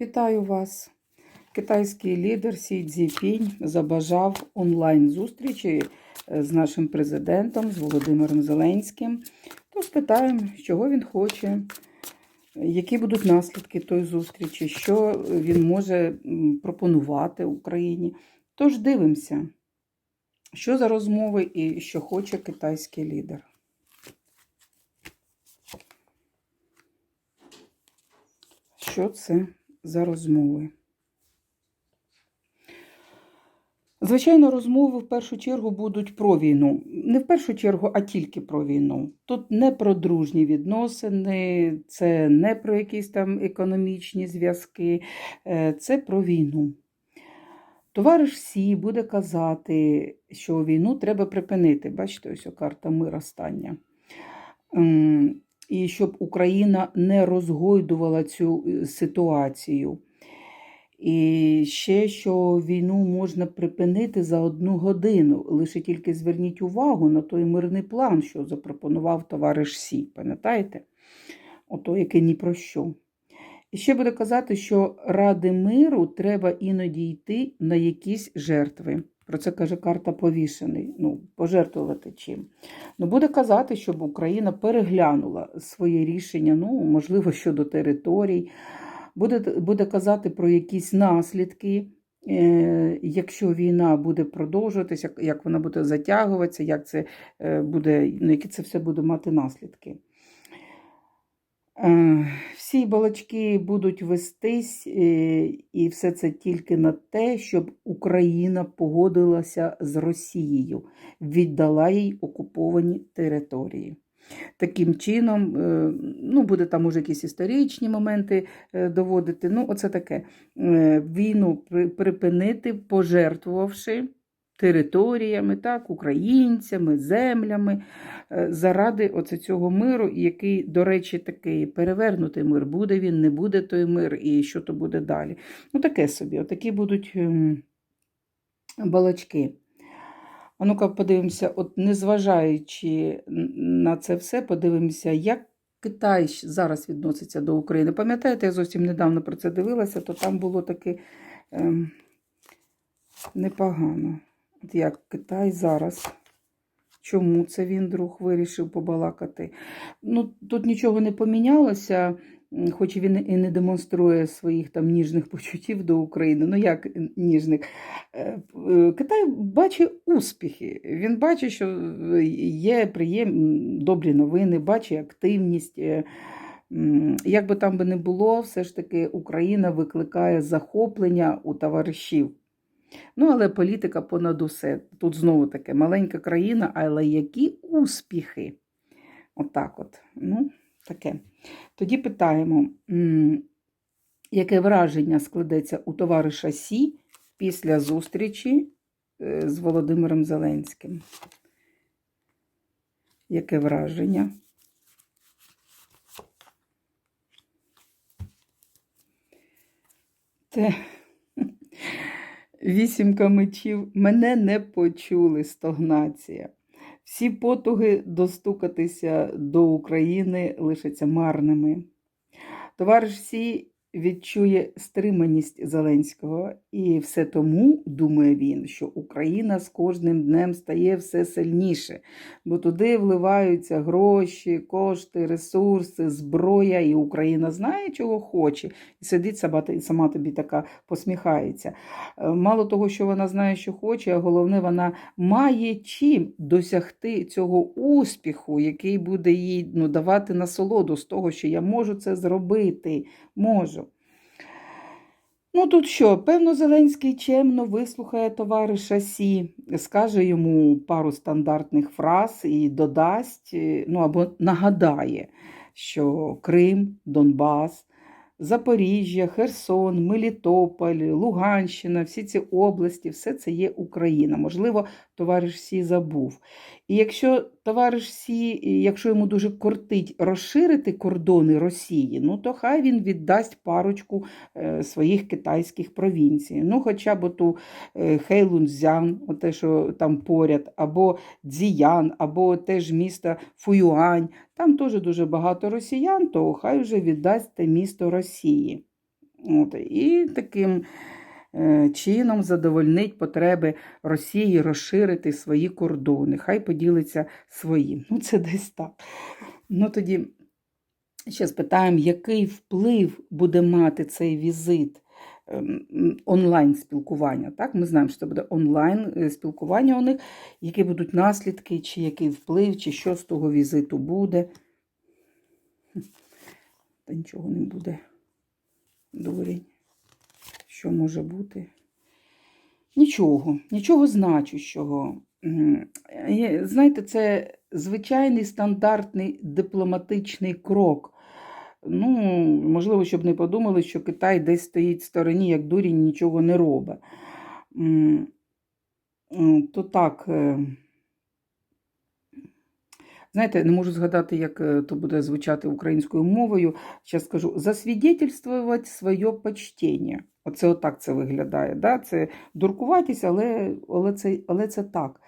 Вітаю вас! Китайський лідер Сі Цзіпінь забажав онлайн-зустрічі е, з нашим президентом, з Володимиром Зеленським. То спитаємо, чого він хоче, які будуть наслідки тої зустрічі, що він може пропонувати Україні. Тож дивимося, що за розмови і що хоче китайський лідер. Що це за розмови? Звичайно, розмови в першу чергу будуть про війну. Не в першу чергу, а тільки про війну. Тут не про дружні відносини, це не про якісь там економічні зв'язки, е, це про війну. Товариш Сі буде казати, що війну треба припинити. Бачите, ось карта мира стання. І щоб Україна не розгойдувала цю е, ситуацію. І ще що війну можна припинити за одну годину. Лише тільки зверніть увагу на той мирний план, що запропонував товариш Сі. Пам'ятаєте? Ото який ні про що. І ще буде казати, що ради миру треба іноді йти на якісь жертви. Про це каже карта повішений. Ну, пожертвувати чим. Ну, буде казати, щоб Україна переглянула своє рішення, ну, можливо, щодо територій. Буде, буде казати про якісь наслідки, е, якщо війна буде продовжуватися, як, як вона буде затягуватися, як це е, буде, ну, які це все буде мати наслідки. Е, Всі балачки будуть вестись, е, і все це тільки на те, щоб Україна погодилася з Росією, віддала їй окуповані території. Таким чином, е, ну, буде там може якісь історичні моменти е, доводити. Ну, оце таке. Війну припинити, пожертвувавши територіями, так, українцями, землями, е, заради оце цього миру, який, до речі, такий перевернутий мир. Буде він, не буде той мир, і що то буде далі. Ну, таке собі, отакі будуть ем, балачки. А ну-ка подивимося, от незважаючи на це все, подивимося, як Китай зараз відноситься до України. Пам'ятаєте, я зовсім недавно про це дивилася, то там було таке ем, непогано. Як Китай зараз. Чому це він друг вирішив побалакати? Ну, тут нічого не помінялося, хоч він і не демонструє своїх там ніжних почуттів до України. Ну як ніжних? Е, е, Китай бачить успіхи. Він бачить, що є приємні добрі новини, бачить активність. Е, Як би там би не було, все ж таки Україна викликає захоплення у товаришів. Ну, але політика понад усе. Тут знову таке маленька країна, але які успіхи. Отак от. Ну, таке. Тоді питаємо, яке враження складеться у товариша Сі після зустрічі е, з Володимиром Зеленським? Яке враження? Те. Вісімка мечів мене не почули стогнація. Всі потуги достукатися до України лишаться марними. Товариш Сі відчує стриманість Зеленського, і все тому, думає він, що Україна з кожним днем стає все сильніше, бо туди вливаються гроші, кошти, ресурси, зброя, і Україна знає, чого хоче, і сидить сама, сама тобі така посміхається. Е, Мало того, що вона знає, що хоче, а головне, вона має чим досягти цього успіху, який буде їй ну, давати насолоду з того, що я можу це зробити. Можу. Ну тут що, певно, Зеленський чемно вислухає товариша Сі, скаже йому пару стандартних фраз і додасть, е, ну або нагадає, що Крим, Донбас, Запоріжжя, Херсон, Мелітополь, Луганщина, всі ці області, все це є Україна. Можливо, товариш Сі забув. І якщо товариш Сі, якщо йому дуже кортить розширити кордони Росії, ну то хай він віддасть парочку е, своїх китайських провінцій. Ну, хоча б ту е, Хейлунцзян, те, що там поряд, або Цзіян, або теж місто Фуюань. Там теж дуже багато росіян, то хай вже віддасть те місто Росії. От, і таким чином задовольнить потреби Росії розширити свої кордони. Хай поділиться своїм. Ну, це десь так. Ну, тоді ще спитаємо, який вплив буде мати цей візит ем, онлайн спілкування. Так, ми знаємо, що це буде онлайн е, спілкування у них, які будуть наслідки, чи який вплив, чи що з того візиту буде. Та нічого не буде. Дурень. Що може бути? Нічого, нічого значущого. Знаєте, це звичайний стандартний дипломатичний крок. Ну, можливо, щоб не подумали, що Китай десь стоїть в стороні, як дурінь, нічого не робить. То так. е, Знаєте, не можу згадати, як е, то буде звучати українською мовою. Зараз скажу засвідетельствувати своє почтення. Оце отак це виглядає. Да? Це дуркуватися, але, але, це, але це так.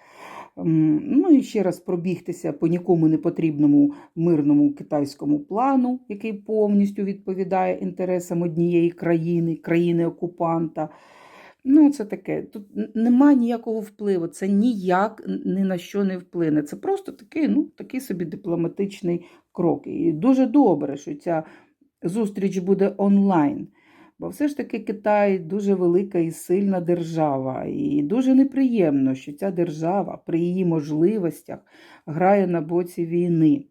Ну і ще раз пробігтися по нікому не потрібному мирному китайському плану, який повністю відповідає інтересам однієї країни, країни-окупанта. Ну, це таке. Тут нема ніякого впливу, це ніяк ні на що не вплине. Це просто такий, ну, такий собі дипломатичний крок. І дуже добре, що ця зустріч буде онлайн. Бо все ж таки Китай дуже велика і сильна держава. І дуже неприємно, що ця держава при її можливостях грає на боці війни.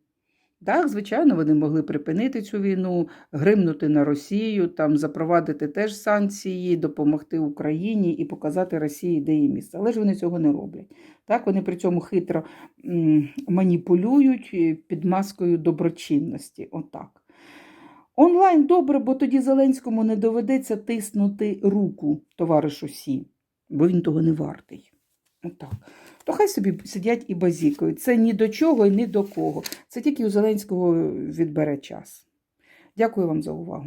Так, звичайно, вони могли припинити цю війну, гримнути на Росію, там запровадити теж санкції, допомогти Україні і показати Росії, де її місце. Але ж вони цього не роблять. Так, вони при цьому хитро маніпулюють е, під маскою доброчинності. Отак. Онлайн добре, бо тоді Зеленському не доведеться тиснути руку товаришу Сі, бо він того не вартий. Отак. То хай собі сидять і базікають. Це ні до чого і ні до кого. Це тільки у Зеленського відбере час. Дякую вам за увагу.